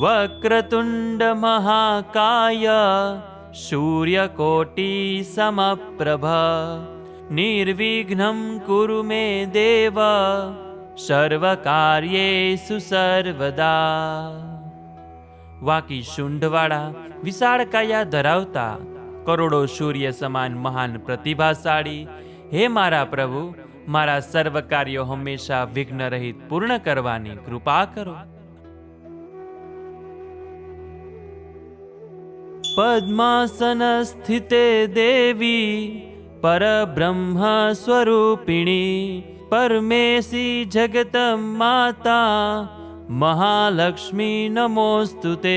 વક્રતુંડ મહાકાય સૂર્યકોટી સમપ્રભ નિર્વિઘ્નમ કુરુ મે દેવ સર્વકાર્યેષુ સર્વદા વાકી શુંઢવાળા વિશાળ કાયા ધરાવતા કરોડો સૂર્ય સમાન મહાન પ્રતિભાશાળી હે મારા પ્રભુ મારા સર્વ કાર્યો હંમેશા વિઘ્ન રહિત પૂર્ણ કરવાની કૃપા કરો પદ્માસન સ્થિતે દેવી પરબ્રહ્મ સ્વરૂપિણી પરમેશી જગત માતા મહાલક્ષ્મી નમોસ્તુ તે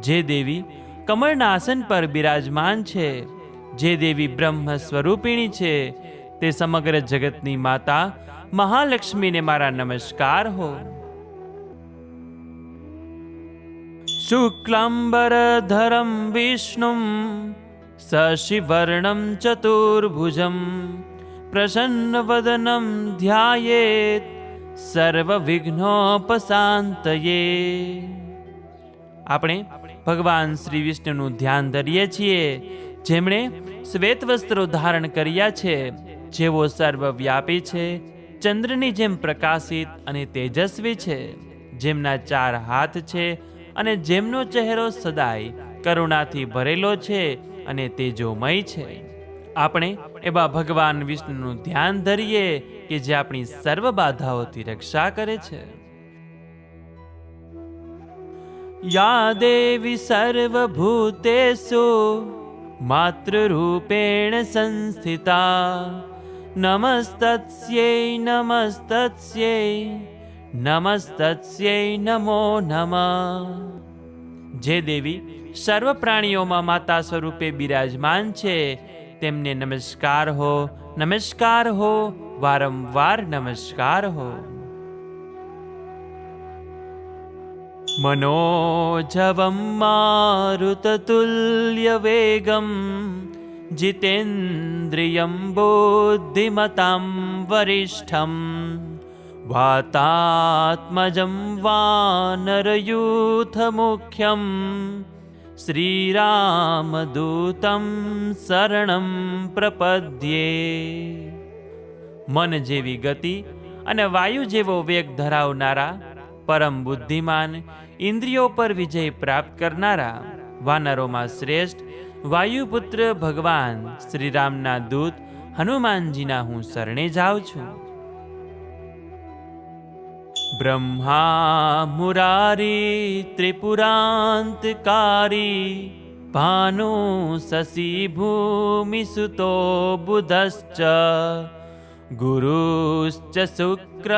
જે દેવી કમળના આસન પર બિરાજમાન છે જે દેવી બ્રહ્મ સ્વરૂપિણી છે તે સમગ્ર જગતની માતા મહાલક્ષ્મીને મારા નમસ્કાર હો શુક્લાંબરધરમ વિષ્ણુમ શશિવર્ણમ ચતુર્ભુજમ પ્રસન્નવદનમ ધ્યાયેત સર્વવિઘ્નોપશાંતયે આપણે ભગવાન શ્રી વિષ્ણુનું ધ્યાન ધરીએ છીએ, જેમણે શ્વેત વસ્ત્રો ધારણ કર્યા છે જેવો સર્વવ્યાપી છે, ચંદ્રની જેમ પ્રકાશિત અને તેજસ્વી છે, જેમના ચાર હાથ છે અને જેમનો ચહેરો સદાય કરુણાથી ભરેલો છે અને તેજોમય છે. આપણે એવા ભગવાન વિષ્ણુનું ધ્યાન ધરીએ કે જે આપણી સર્વ બાધાઓથી રક્ષા કરે છે. યા દેવી સર્વભૂતેષુ માતૃરૂપેણ સંસ્થિતા નમસ્તસ્યૈ નમસ્તસ્યૈ નમસ્તસ્યૈ નમો નમઃ જે દેવી સર્વ પ્રાણીઓમાં માતા સ્વરૂપે બિરાજમાન છે તેમને નમસ્કાર હો નમસ્કાર હો વારંવાર નમસ્કાર હો मनोजवं मारुततुल्यवेगं जितेन्द्रियं बुद्धिमतां वरिष्ठं वातात्मजं वानरयूथमुख्यं શ્રીરામદૂતમ શરણમ પ્રપદ્યે મન જેવી ગતિ અને વાયુ જેવો વેગ ધરાવનારા પરમ બુદ્ધિમાન ઇન્દ્રિયો પર વિજય પ્રાપ્ત કરનારા વાનરોમાં શ્રેષ્ઠ વાયુપુત્ર ભગવાન શ્રીરામના દૂત હનુમાનજીના હું શરણે જાઉં છું ભાનુ શશી ભૂમિ સુતો બુધશ્ચ ગુરુશ્ચ શુક્ર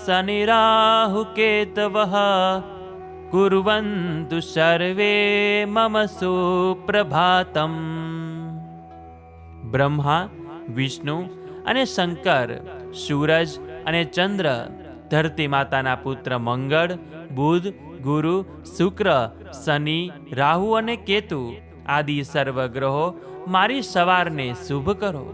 શનિરાહુકેતવઃ કુર્વन्तु સર્વે મમ સુપ્રભાતમ બ્રહ્મા વિષ્ણુ અને શંકર સૂરજ અને ચંદ્ર ધરતી માતાના પુત્ર મંગળ, બુધ, ગુરુ, શુક્ર, શનિ, રાહુ અને કેતુ આદિ સર્વ ગ્રહો મારી સવારને શુભ કરો.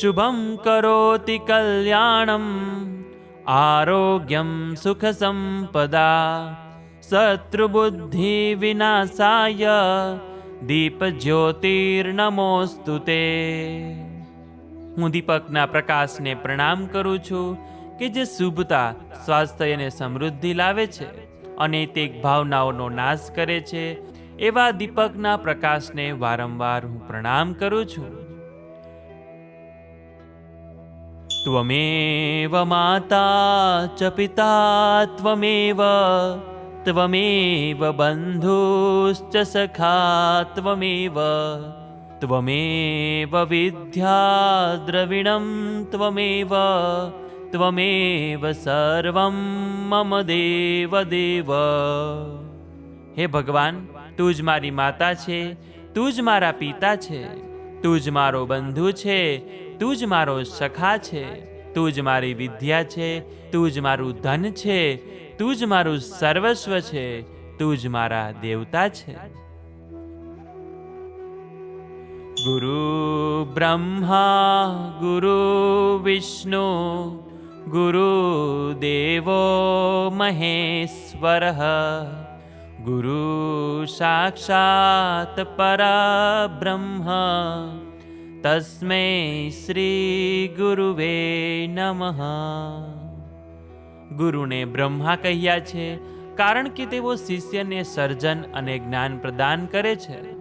શુભમ કરોતિ કલ્યાણમ, આરોગ્યમ સુખ સંપદા, શત્રુબુદ્ધિ વિનાશાય, દીપ જ્યોતિર્નમોસ્તુ તે. હું દીપકના પ્રકાશને પ્રણામ કરું છું કે જે શુભતા, સ્વાસ્થ્ય અને સમૃદ્ધિ લાવે છે અનૈતિક ભાવનાઓનો નાશ કરે છે, એવા દીપકના પ્રકાશને વારંવાર હું પ્રણામ કરું છું. ત્વમેવ માતા ચ પિતા ત્વમેવ ત્વમેવ બંધુશ્ચ સખા ત્વમેવ ત્વમેવ વિદ્યા દ્રવિણમ ત્વમેવ ત્વમેવ સર્વમ મમ દેવ દેવ હે ભગવાન તું જ મારી માતા છે તું જ મારા પિતા છે તું જ મારો બંધુ છે તું જ મારો સખા છે તું જ મારી વિદ્યા છે તું જ મારું ધન છે તું જ મારું સર્વસ્વ છે તું જ મારા દેવતા છે ગુરુ બ્રહ્મા ગુરુ વિષ્ણુ ગુરુદેવો મહેશ્વરઃ ગુરુ સાક્ષાત પરબ્રહ્મ તસ્મે શ્રી ગુરુવે નમઃ ગુરુને બ્રહ્મા કહ્યા છે? કારણ કે તેઓ શિષ્યને સર્જન અને જ્ઞાન પ્રદાન કરે છે.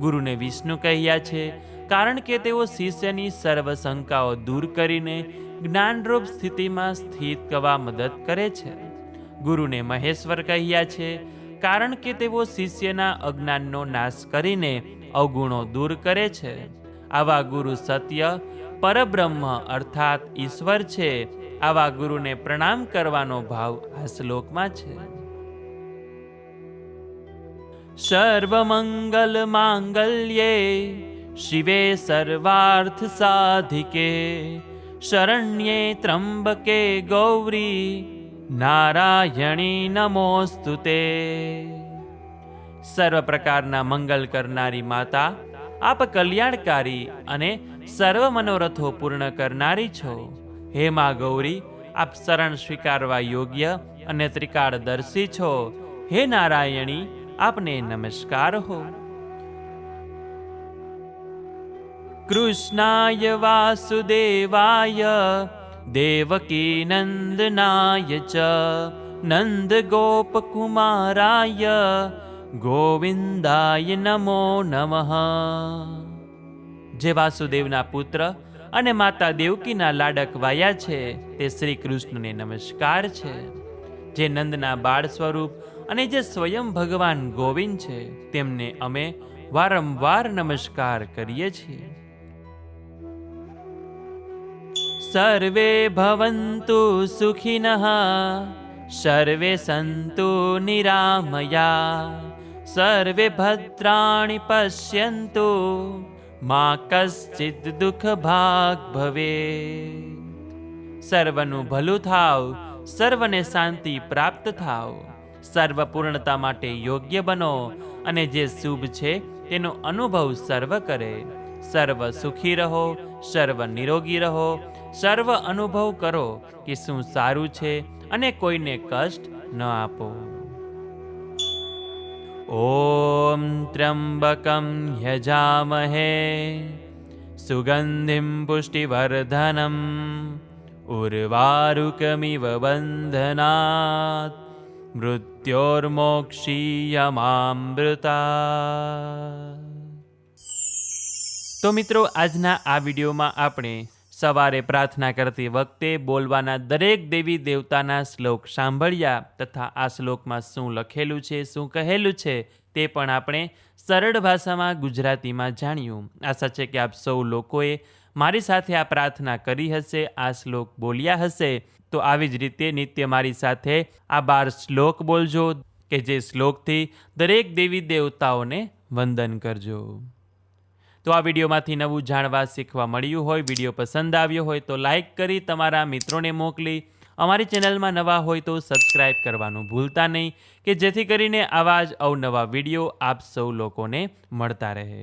ગુરુને વિષ્ણુ કહ્યા છે, કારણ કે તેઓ શિષ્યની સર્વ શંકાઓ દૂર કરીને જ્ઞાનરૂપ સ્થિતિમાં સ્થિત કરવા મદદ કરે છે. ગુરુને મહેશ્વર કહ્યા છે, કારણ કે તેઓ શિષ્યના અજ્ઞાનનો નાશ કરીને અવગુણો દૂર કરે છે. આવા ગુરુ સત્ય, પરબ્રહ્મ અર્થાત ઈશ્વર છે. આવા ગુરુને પ્રણામ કરવાનો ભાવ આ શ્લોકમાં છે. સર્વમંગલ માંગલ્યે શિવે સર્વાર્થ સાધિકે શરણ્યે ત્રંબકે ગૌરી નારાયણી નમોસ્તુ તે સર્વ પ્રકારના મંગલ કરનારી માતા આપ કલ્યાણકારી અને સર્વ મનોરથો પૂર્ણ કરનારી છો હે મા ગૌરી આપ શરણ સ્વીકારવા યોગ્ય અને ત્રિકાળદર્શી છો હે નારાયણી આપને નમસ્કાર હો. કૃષ્ણાય વાસુદેવાય દેવકી નંદનાય ચ નંદ ગોપકુમારાય ગોવિંદાય નમો નમઃ. જે વાસુદેવના પુત્ર અને માતા દેવકીના લાડક વાયા છે, તે શ્રી કૃષ્ણને નમસ્કાર છે. જે નંદના બાળ સ્વરૂપ અને જે સ્વયં ભગવાન ગોવિંદ છે, તેમને અમે વારંવાર નમસ્કાર કરીએ છીએ. સર્વે ભવન્તુ સુખિનઃ, સર્વે સંતુ નિરામયા, સર્વે ભદ્રાણિ પશ્યંતુ, મા કશ્ચિત દુઃખ ભાગ ભવે સર્વનું ભલું થાવ, સર્વને શાંતિ પ્રાપ્ત થાવ. સર્વ પૂર્ણતા માટે યોગ્ય બનો અને જે શુભ છે તેનો અનુભવ સર્વ કરે. સર્વ સુખી રહો, સર્વ નિરોગી રહો, સર્વ અનુભવ કરો કે શું સારું છે અને કોઈને કષ્ટ ન આપો. ઓમ ત્ર્યંબકમ હ્યજામહે સુગંધિમ પુષ્ટિવર્ધનમ. ઉર્વારુકમિવ બંધનાत् મૃત્યોર્મોક્ષીયમામૃતા. તો મિત્રો, આજના આ વિડીયોમાં આપણે સવારે પ્રાર્થના કરતી વખતે બોલવાના દરેક દેવી દેવતાના શ્લોક સાંભળ્યા તથા આ શ્લોકમાં શું લખેલું છે, શું કહેલું છે, તે પણ આપણે સરળ ભાષામાં ગુજરાતીમાં જાણ્યું. આશા છે કે આપ સૌ લોકોએ મારી સાથે આ પ્રાર્થના કરી હશે, આ શ્લોક બોલ્યા હશે. તો આવી જ રીતે નિત્ય મારી સાથે આ બાર શ્લોક બોલજો કે જે શ્લોકથી દરેક દેવી દેવતાઓને વંદન કરજો. તો આ વિડીયોમાંથી નવું જાણવા શીખવા મળ્યું હોય, વીડિયો પસંદ આવ્યો હોય તો લાઇક કરી તમારા મિત્રોને મોકલી. અમારી ચેનલમાં નવા હોય તો સબસ્ક્રાઇબ કરવાનું ભૂલતા નહીં કે જેથી કરીને આવા જ અવનવા વીડિયો આપ સૌ લોકોને મળતા રહે.